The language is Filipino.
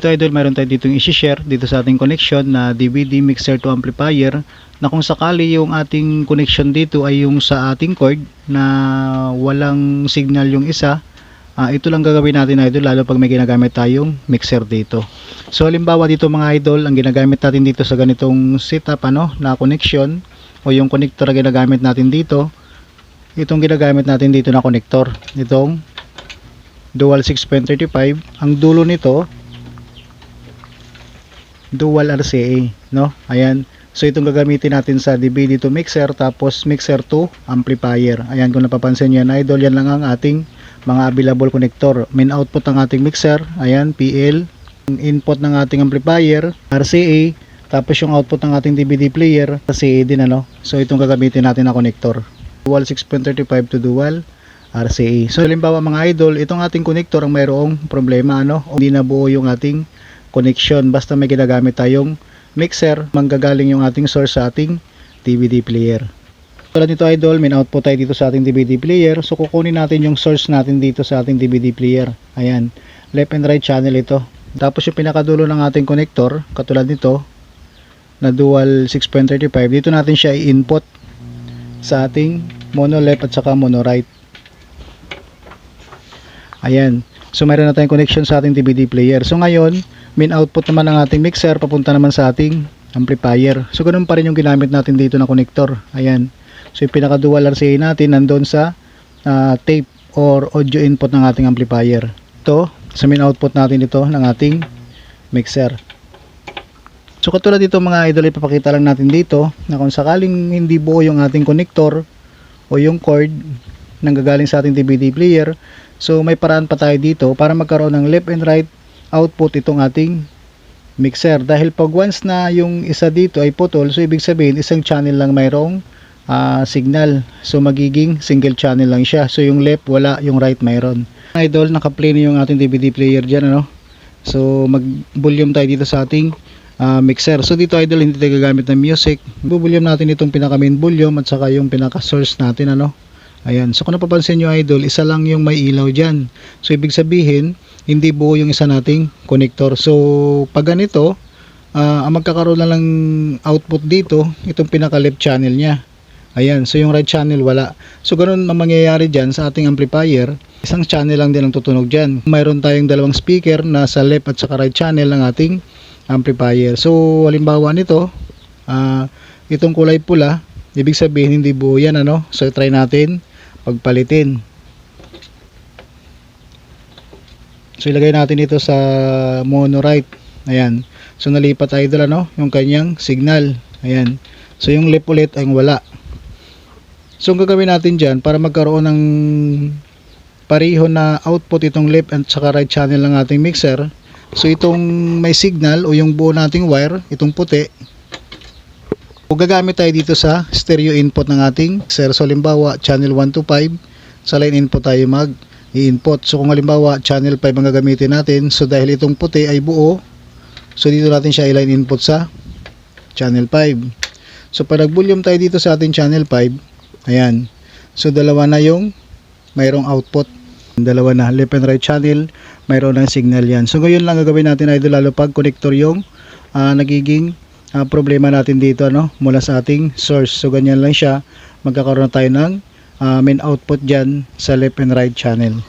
Ito idol, mayroon tayo dito i-share dito sa ating connection na DVD mixer to amplifier na kung sakali yung ating connection dito ay yung sa ating cord na walang signal yung isa ah, ito lang gagawin natin idol lalo pag may ginagamit tayong mixer dito. So halimbawa dito mga idol ang ginagamit natin dito sa ganitong setup ano na connection o yung connector na ginagamit natin dito itong ginagamit natin dito na connector itong dual 6.35 ang dulo nito dual RCA no? Ayan. So itong gagamitin natin sa DVD to mixer tapos mixer to amplifier. Ayan kung napapansin yan idol yan lang ang ating mga available connector. Main output ng ating mixer ayan PL input ng ating amplifier RCA tapos yung output ng ating DVD player RCA din ano? So itong gagamitin natin na connector. Dual 6.35 to dual RCA so halimbawa mga idol itong ating connector ang mayroong problema ano? Hindi na buo yung ating connection. Basta may ginagamit tayong mixer manggagaling yung ating source sa ating DVD player. Tulad nito idol may output tayo dito sa ating DVD player. So kukunin natin yung source natin dito sa ating DVD player. Ayan. Left and right channel ito. Tapos yung pinakadulo ng ating connector katulad nito na dual 6.35 dito natin siya i-input sa ating mono left at saka mono right. Ayan. So mayroon na tayong connection sa ating DVD player. So ngayon main output naman ng ating mixer papunta naman sa ating amplifier. So ganun pa rin yung ginamit natin dito na connector. Ayan. So yung pinaka dual RCA natin nandun sa ah, tape or audio input ng ating amplifier. Ito sa main output natin ito ng ating mixer. So katulad dito mga idol ipapakita lang natin dito na kung sakaling hindi buo yung ating connector o yung cord nang gagaling sa ating DVD player so may paraan pa tayo dito para magkaroon ng left and right output itong ating mixer dahil pag once na yung isa dito ay putol so ibig sabihin isang channel lang mayroong ah, signal so magiging single channel lang siya so yung left wala yung right mayroon idol naka-play na yung ating DVD player dyan ano so mag volume tayo dito sa ating ah, mixer. So dito idol hindi tayo gagamit ng music. Bubulyum natin itong pinaka main volume at saka yung pinaka source natin ano. Ayan. So kung napapansin nyo idol, isa lang yung may ilaw dyan. So ibig sabihin, hindi buo yung isa nating connector. So pag ganito, ah, ang magkakaroon na lang output dito, itong pinaka left channel niya. Ayan, so yung right channel wala. So ganun ang mangyayari dyan sa ating amplifier. Isang channel lang din ang tutunog dyan. Mayroon tayong dalawang speaker na sa left at saka right channel ng ating amplifier. So, halimbawa nito, ah, itong kulay pula, ibig sabihin hindi buo yan, ano? So, try natin pagpalitin. So, ilagay natin ito sa mono right. Ayan. So, nalipat idol, ano? Yung kanyang signal. Ayan. So, yung left ulit ay wala. So, ang gagawin natin dyan, para magkaroon ng pareho na output itong left and saka right channel ng ating mixer, So itong may signal o yung buo nating wire, itong puti, o gagamit tayo dito sa stereo input ng ating mixer. So halimbawa channel 1 to 5, sa line input tayo mag i-input. So kung halimbawa channel 5 ang gagamitin natin, so dahil itong puti ay buo, so dito natin siya i-line input sa channel 5. So pag nag-volume tayo dito sa ating channel 5, ayan. So dalawa na yung mayroong output dalawa na left and right channel mayroon ng signal yan so ngayon lang gagawin natin idol lalo pag connector yung ah, nagiging ah, problema natin dito ano mula sa ating source so ganyan lang siya magkakaroon tayo ng ah, main output dyan sa left and right channel